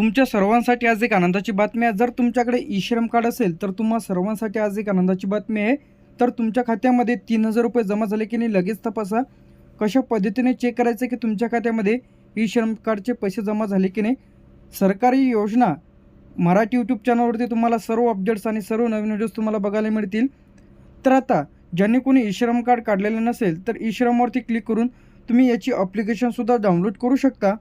तुमच्या सर्वांसाठी आज एक आनंदाची बातमी आहे. जर तुमच्याकडे ई श्रम कार्ड असेल तर तुम्हा सर्वांसाठी आज एक आनंदाची बातमी आहे. तर तुमच्या खात्यामध्ये तीन हजार रुपये जमा झाले की नाही लगेच तपासा. कशा पद्धतीने चेक करायचं की तुमच्या खात्यामध्ये ई श्रम कार्डचे पैसे जमा झाले की नाही? सरकारी योजना मराठी यूट्यूब चॅनलवरती तुम्हाला सर्व अपडेट्स आणि सर्व नवीन व्हिडिओज तुम्हाला बघायला मिळतील. तर आता ज्यांनी कोणी ई श्रम कार्ड काढलेलं नसेल तर ई श्रमवरती क्लिक करून तुम्ही याची अप्लिकेशनसुद्धा डाउनलोड करू शकता.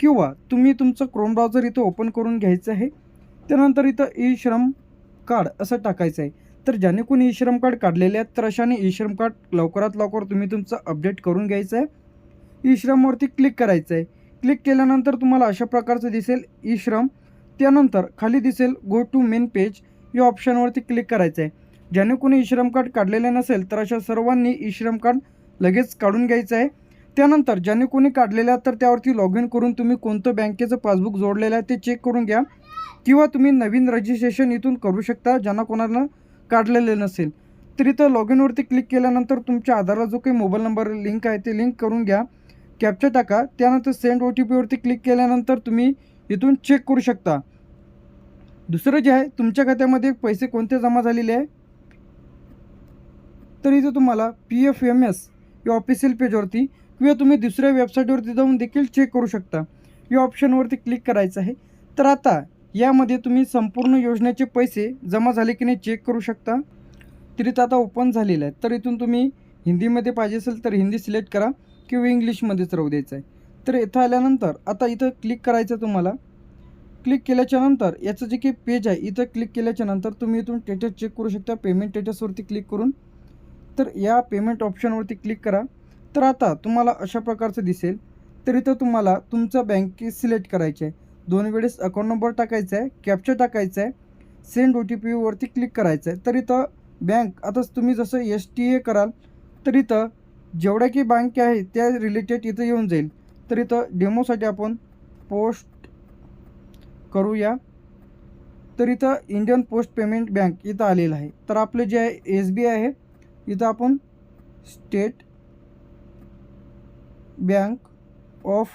किंवा तुम्ही तुमचं क्रोम ब्राउझर इथं ओपन करून घ्यायचं आहे त्यानंतर इथं ई श्रम कार्ड असं टाकायचं आहे. तर ज्याने कोणी ई श्रम कार्ड काढलेले आहेत तर अशाने ई श्रम कार्ड लवकरात लवकर तुम्ही तुमचं अपडेट करून घ्यायचं आहे. ई श्रमवरती क्लिक करायचं आहे. क्लिक केल्यानंतर तुम्हाला अशा प्रकारचं दिसेल ई श्रम त्यानंतर खाली दिसेल गो टू मेन पेज या ऑप्शनवरती क्लिक करायचं आहे. ज्याने कोणी ई श्रम कार्ड काढलेले नसेल तर अशा सर्वांनी ई श्रम कार्ड लगेच काढून घ्यायचं आहे. त्यानंतर ज्यांनी कोणी काढलेलं आहे तर त्यावरती लॉग इन करून तुम्ही कोणतं बँकेचं पासबुक जोडलेलं आहे ते चेक करून घ्या. किंवा तुम्ही नवीन रजिस्ट्रेशन इथून करू शकता ज्यांना कोणाला काढलेले नसेल. तर इथं लॉग इनवरती क्लिक केल्यानंतर तुमच्या आधारला जो काही मोबाईल नंबर लिंक आहे ते लिंक करून घ्या. कॅप्चर टाका. त्यानंतर सेंड ओ टी पीवरती क्लिक केल्यानंतर तुम्ही इथून चेक करू शकता. दुसरं जे आहे तुमच्या खात्यामध्ये पैसे कोणते जमा झालेले आहे? तर इथं तुम्हाला पी एफ एम एस या ऑफिशियल पेजवरती किंवा तुम्ही दुसऱ्या वेबसाईटवरती जाऊन देखील चेक करू शकता. या ऑप्शनवरती क्लिक करायचं आहे. तर आता यामध्ये तुम्ही संपूर्ण योजनेचे पैसे जमा झाले की नाही चेक करू शकता. तर आता ओपन झालेलं आहे. तर इथून तुम्ही हिंदीमध्ये पाहिजे असेल तर हिंदी सिलेक्ट करा किंवा इंग्लिशमध्येच राहू द्यायचं आहे. तर इथं आल्यानंतर आता इथं क्लिक करायचं तुम्हाला. क्लिक केल्याच्यानंतर याचं जे काही पेज आहे इथं क्लिक केल्याच्यानंतर तुम्ही इथून स्टेटस चेक करू शकता. पेमेंट स्टेटसवरती क्लिक करून. तर या पेमेंट ऑप्शनवरती क्लिक करा. तर आता तुम्हाला अशा प्रकारचं दिसेल. तर इथं तुम्हाला तुमचं बँके सिलेक्ट करायचं आहे दोन वेळेस अकाउंट नंबर टाकायचा आहे कॅप्चर टाकायचा आहे सेंड ओ टी पीवरती क्लिक करायचं आहे तर इथं बँक आता तुम्ही जसं एस टी ए कराल तर इथं जेवढ्या की बँक आहे त्या रिलेटेड इथं येऊन जाईल. तर इथं डेमोसाठी आपण पोस्ट करूया. तर इथं इंडियन पोस्ट पेमेंट बँक इथं आलेलं आहे. तर आपलं जे आहे एस बी आय आहे इथं आपण स्टेट बँक ऑफ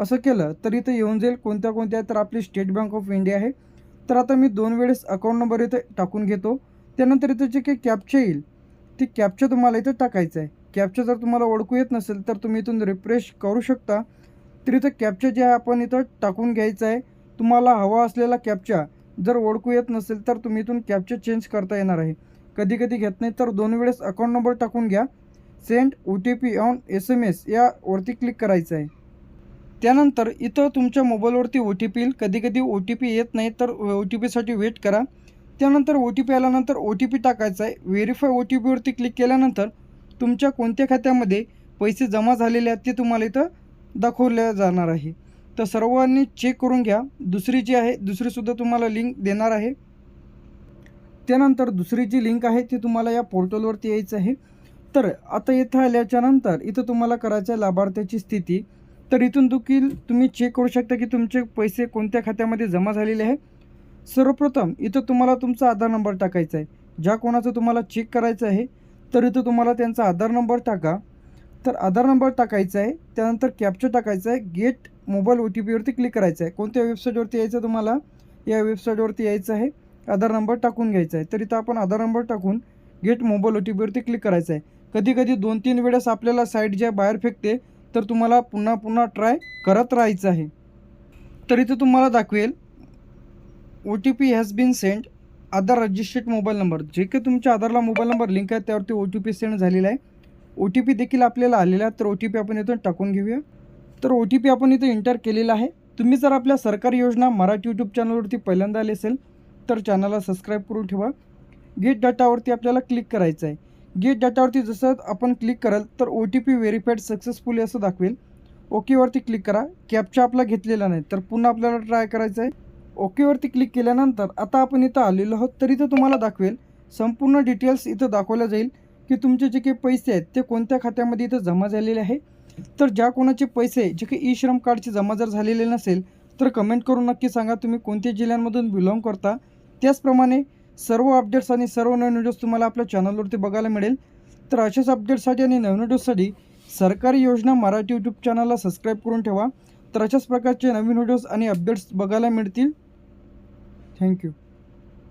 असं केलं तर इथं येऊन जाईल. कोणत्या कोणत्या तर आपली स्टेट बँक ऑफ इंडिया आहे. तर आता मी दोन वेळेस अकाउंट नंबर इथं टाकून घेतो. त्यानंतर इथं जे काही कॅपचा येईल ती कॅपच्या तुम्हाला इथं टाकायचं आहे कॅपचा जर तुम्हाला ओळखू येत नसेल तर तुम्ही इथून रिफ्रेश करू शकता. तर इथं कॅपचा जे आहे आपण इथं टाकून घ्यायचं आहे तुम्हाला हवा असलेला कॅप्चा जर ओळखू येत नसेल तर तुम्ही इथून कॅपच्या चेंज करता येणार आहे. कधी कधी घेत नाही तर दोन वेळेस अकाउंट नंबर टाकून घ्या. Send O T P on S M S यावरती क्लिक करायचं आहे. त्यानंतर इथं तुमच्या मोबाईलवरती ओ टी पी येईल. कधी कधी ओ टी पी येत नाही तर ओ टी पीसाठी वेट करा. त्यानंतर ओ टी पी आल्यानंतर ओ टी पी टाकायचा आहे. व्हेरीफाय ओ टी पीवरती क्लिक केल्यानंतर तुमच्या कोणत्या खात्यामध्ये पैसे जमा झालेले आहेत ते तुम्हाला इथं दाखवल्या जाणार आहे. तर सर्वांनी चेक करून घ्या. दुसरी जी आहे दुसरीसुद्धा तुम्हाला लिंक देणार आहे. त्यानंतर दुसरी जी लिंक आहे ती तुम्हाला या पोर्टलवरती यायचं आहे. तर आता इथं आल्याच्यानंतर इथं तुम्हाला करायचं आहे लाभार्थ्याची स्थिती. तर इथून देखील तुम्ही चेक करू शकता की तुमचे पैसे कोणत्या खात्यामध्ये जमा झालेले आहे. सर्वप्रथम इथं तुम्हाला तुमचा आधार नंबर टाकायचा आहे. ज्या कोणाचं तुम्हाला चेक करायचं आहे तर इथं तुम्हाला त्यांचा आधार नंबर टाका. तर आधार नंबर टाकायचा आहे त्यानंतर कॅप्चर टाकायचं आहे गेट मोबाईल ओ टी पीवरती क्लिक करायचं आहे. कोणत्या वेबसाईटवरती यायचं तुम्हाला? या वेबसाईटवरती यायचं आहे. आधार नंबर टाकून घ्यायचा आहे. तर इथं आपण आधार नंबर टाकून गेट मोबाईल ओ टी पीवरती क्लिक करायचं आहे. कधी कधी दोन तीन वेळेस आपल्याला साईड ज्या बाहेर फेकते तर तुम्हाला पुन्हा पुन्हा ट्राय करत राहायचं आहे. तर इथं तुम्हाला दाखवेल O T P has been send Aadhaar registered mobile number जे काही तुमच्या आधारला मोबाईल नंबर लिंक आहे त्यावरती ओ टी पी सेंड झालेला आहे. ओ टी पी देखील आपल्याला आलेला आहे तर ओ टी पी आपण इथून टाकून घेऊया. तर ओ टी पी आपण इथं एंटर केलेला आहे. तुम्ही जर आपल्या सरकारी योजना मराठी यूट्यूब चॅनलवरती पहिल्यांदा आले असेल तर चॅनलला सबस्क्राईब करून ठेवा. गेट डाटावरती आपल्याला क्लिक करायचं आहे. गेट डाटावरती जसं आपण क्लिक कराल तर O T P verified successfully असं दाखवेल. ओकेवरती क्लिक करा. कॅपचा आपला घेतलेला नाही तर पुन्हा आपल्याला ट्राय करायचं आहे. ओकेवरती क्लिक केल्यानंतर आता आपण इथं आलेलो आहोत तर इथं तुम्हाला दाखवेल संपूर्ण डिटेल्स इथं दाखवल्या जाईल की तुमचे जे काही पैसे आहेत ते कोणत्या खात्यामध्ये इथं जमा झालेले आहे. तर ज्या कोणाचे पैसे जे काही ई श्रम कार्डचे जमा जर झालेले नसेल तर कमेंट करून नक्की सांगा तुम्ही कोणत्या जिल्ह्यांमधून बिलॉंग करता. त्याचप्रमाणे सर्व अपडेट्स आणि सर्व नवीन व्हिडिओज तुम्हाला आपल्या चॅनलवरती बघायला मिळेल. तर अशाच अपडेट्ससाठी आणि नवीन व्हिडिओजसाठी सरकारी योजना मराठी यूट्यूब चॅनलला सबस्क्राईब करून ठेवा. तर अशाच प्रकारचे नवीन व्हिडिओज आणि अपडेट्स बघायला मिळतील. थँक्यू